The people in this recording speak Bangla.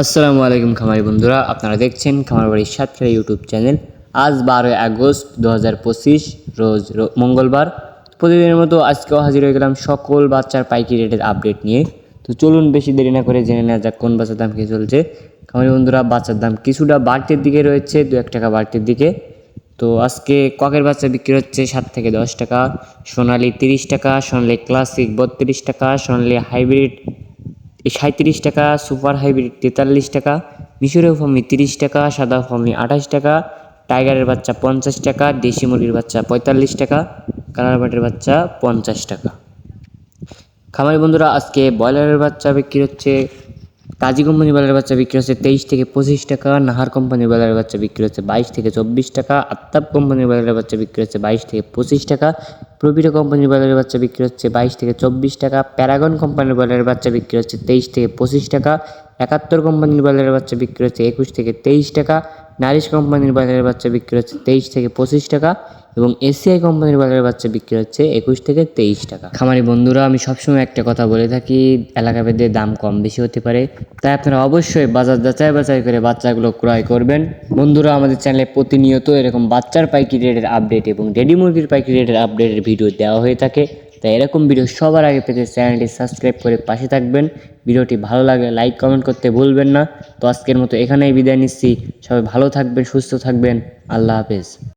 আসসালামু আলাইকুম খামারি বন্ধুরা, আপনারা দেখছেন খামার বাড়ির সাতক্ষীরা ইউটিউব চ্যানেল। আজ বারোই আগস্ট দু হাজার পঁচিশ, রোজ মঙ্গলবার। প্রতিদিনের মতো আজকেও হাজির হয়ে গেলাম সকল বাচ্চার পাইকি রেটের আপডেট নিয়ে। তো চলুন বেশি দেরি না করে জেনে নেওয়া যাক কোন বাচ্চার দাম কী চলছে। খামারি বন্ধুরা, বাচ্চার দাম কিছুটা বাড়তির দিকে রয়েছে দু এক টাকা বাড়তির দিকে। তো আজকে ককের বাচ্চা বিক্রি হচ্ছে সাত থেকে দশ টাকা, সোনালি তিরিশ টাকা, সোনালি ক্লাসিক বত্রিশ টাকা, সোনালি হাইব্রিড সাঁত্রিশ টাকা, সুপার হাইব্রিড তেতাল্লিশ টাকা, মিশরীয় ফর্মি তিরিশ টাকা, সাদা ফর্মি আঠাশ টাকা, টাইগারের বাচ্চা পঞ্চাশ টাকা, দেশি মুরগির বাচ্চা পঁয়তাল্লিশ টাকা, কালার বাটের বাচ্চা পঞ্চাশ টাকা। খামারি বন্ধুরা, আজকে ব্রয়লারের বাচ্চা বিক্রি হচ্ছে কাজী কোম্পানি ব্রয়লারের বাচ্চা বিক্রি হচ্ছে তেইশ থেকে পঁচিশ টাকা, নাহার কোম্পানি ব্রয়লারের বাচ্চা বিক্রি হচ্ছে বাইশ থেকে চব্বিশ টাকা আত্তাব কোম্পানির ব্রয়লারের বাচ্চা বিক্রি হচ্ছে বাইশ থেকে পঁচিশ টাকা প্রবিটা কোম্পানির ব্রয়লারের বাচ্চা বিক্রি হচ্ছে বাইশ থেকে চব্বিশ টাকা, প্যারাগন কোম্পানির ব্রয়লারের বাচ্চা বিক্রি হচ্ছে তেইশ থেকে পঁচিশ টাকা, একাত্তর কোম্পানির ব্রয়লারের বাচ্চা বিক্রি হচ্ছে একুশ থেকে তেইশ টাকা নারিশ কোম্পানির ব্রয়লারের বাচ্চা বিক্রি হচ্ছে তেইশ থেকে পঁচিশ টাকা এবং এসিআই কোম্পানির বাজারের বাচ্চা বিক্রি হচ্ছে একুশ থেকে তেইশ টাকা। খামারি বন্ধুরা, আমি সবসময় একটা কথা বলে থাকি এলাকা ভেদে দাম কম বেশি হতে পারে, তাই আপনারা অবশ্যই বাজার যাচাই বাছাই করে বাচ্চাগুলো ক্রয় করবেন। বন্ধুরা, আমাদের চ্যানেলে প্রতিনিয়ত এরকম বাচ্চার পাইকারি রেটের আপডেট এবং রেডি মুরগির পাইকারি রেটের আপডেটের ভিডিও দেওয়া হয়ে থাকে। তাই এরকম ভিডিও সবার আগে পেতে চ্যানেলটি সাবস্ক্রাইব করে পাশে থাকবেন। ভিডিওটি ভালো লাগে লাইক কমেন্ট করতে ভুলবেন না। তো আজকের মতো এখানেই বিদায় নিচ্ছি। সবাই ভালো থাকবেন, সুস্থ থাকবেন। আল্লাহ হাফেজ।